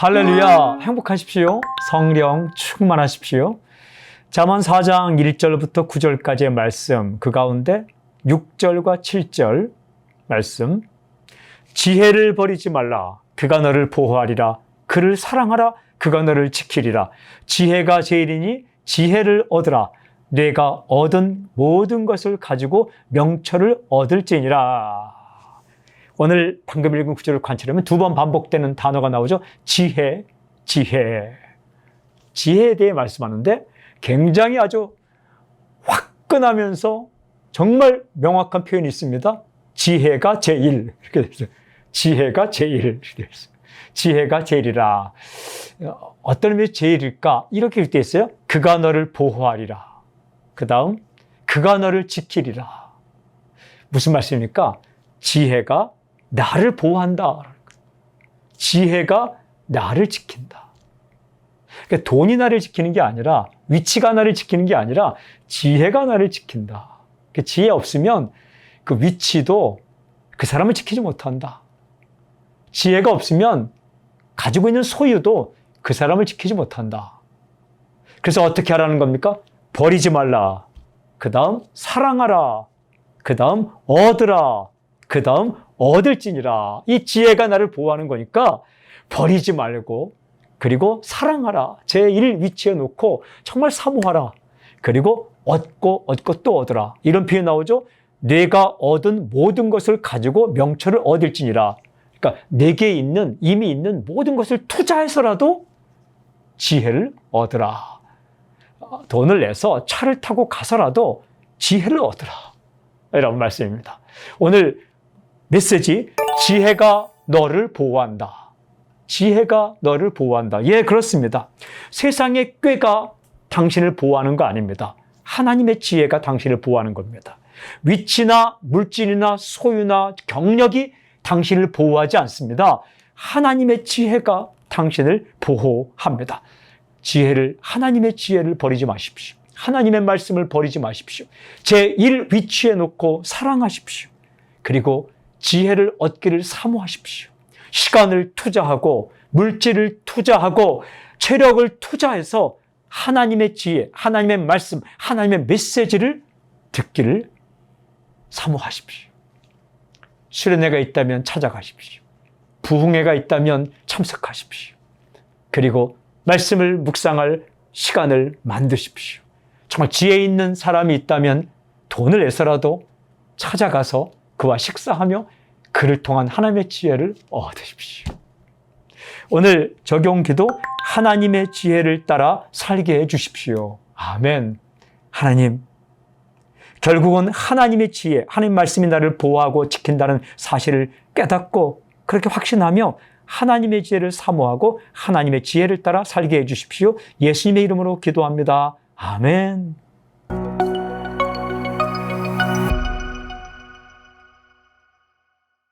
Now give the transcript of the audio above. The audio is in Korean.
할렐루야. 행복하십시오. 성령 충만하십시오. 잠언 4장 1절부터 9절까지의 말씀 그 가운데 6절과 7절 말씀 지혜를 버리지 말라. 그가 너를 보호하리라. 그를 사랑하라. 그가 너를 지키리라. 지혜가 제일이니 지혜를 얻으라. 내가 얻은 모든 것을 가지고 명철을 얻을지니라. 오늘 방금 읽은 구절을 관찰하면 두 번 반복되는 단어가 나오죠. 지혜, 지혜. 지혜에 대해 말씀하는데 굉장히 아주 화끈하면서 정말 명확한 표현이 있습니다. 지혜가 제일. 이렇게 있어요. 지혜가 제일. 이렇게 있어요. 지혜가 제일이라. 어떤 의미에서 제일일까? 이렇게 되어 있어요. 그가 너를 보호하리라. 그 다음, 그가 너를 지키리라. 무슨 말씀입니까? 지혜가 나를 보호한다. 지혜가 나를 지킨다. 그러니까 돈이 나를 지키는 게 아니라, 위치가 나를 지키는 게 아니라, 지혜가 나를 지킨다. 그 지혜 없으면 그 위치도 그 사람을 지키지 못한다. 지혜가 없으면 가지고 있는 소유도 그 사람을 지키지 못한다. 그래서 어떻게 하라는 겁니까? 버리지 말라. 그 다음 사랑하라. 그 다음 얻으라. 그 다음 얻을지니라. 이 지혜가 나를 보호하는 거니까 버리지 말고 그리고 사랑하라. 제1 위치에 놓고 정말 사모하라. 그리고 얻고 얻고 또 얻으라. 이런 표현 나오죠? 내가 얻은 모든 것을 가지고 명철을 얻을지니라. 그러니까 내게 있는 이미 있는 모든 것을 투자해서라도 지혜를 얻으라. 돈을 내서 차를 타고 가서라도 지혜를 얻으라. 이런 말씀입니다. 오늘 메시지 지혜가 너를 보호한다. 지혜가 너를 보호한다. 예, 그렇습니다. 세상의 꾀가 당신을 보호하는 거 아닙니다. 하나님의 지혜가 당신을 보호하는 겁니다. 위치나 물질이나 소유나 경력이 당신을 보호하지 않습니다. 하나님의 지혜가 당신을 보호합니다. 지혜를, 하나님의 지혜를 버리지 마십시오. 하나님의 말씀을 버리지 마십시오. 제1 위치에 놓고 사랑하십시오. 그리고 지혜를 얻기를 사모하십시오. 시간을 투자하고 물질을 투자하고 체력을 투자해서 하나님의 지혜, 하나님의 말씀, 하나님의 메시지를 듣기를 사모하십시오. 수련회가 있다면 찾아가십시오. 부흥회가 있다면 참석하십시오. 그리고 말씀을 묵상할 시간을 만드십시오. 정말 지혜 있는 사람이 있다면 돈을 내서라도 찾아가서 그와 식사하며 그를 통한 하나님의 지혜를 얻으십시오. 오늘 적용 기도 하나님의 지혜를 따라 살게 해 주십시오. 아멘. 하나님, 결국은 하나님의 지혜, 하나님 말씀이 나를 보호하고 지킨다는 사실을 깨닫고 그렇게 확신하며 하나님의 지혜를 사모하고 하나님의 지혜를 따라 살게 해 주십시오. 예수님의 이름으로 기도합니다. 아멘.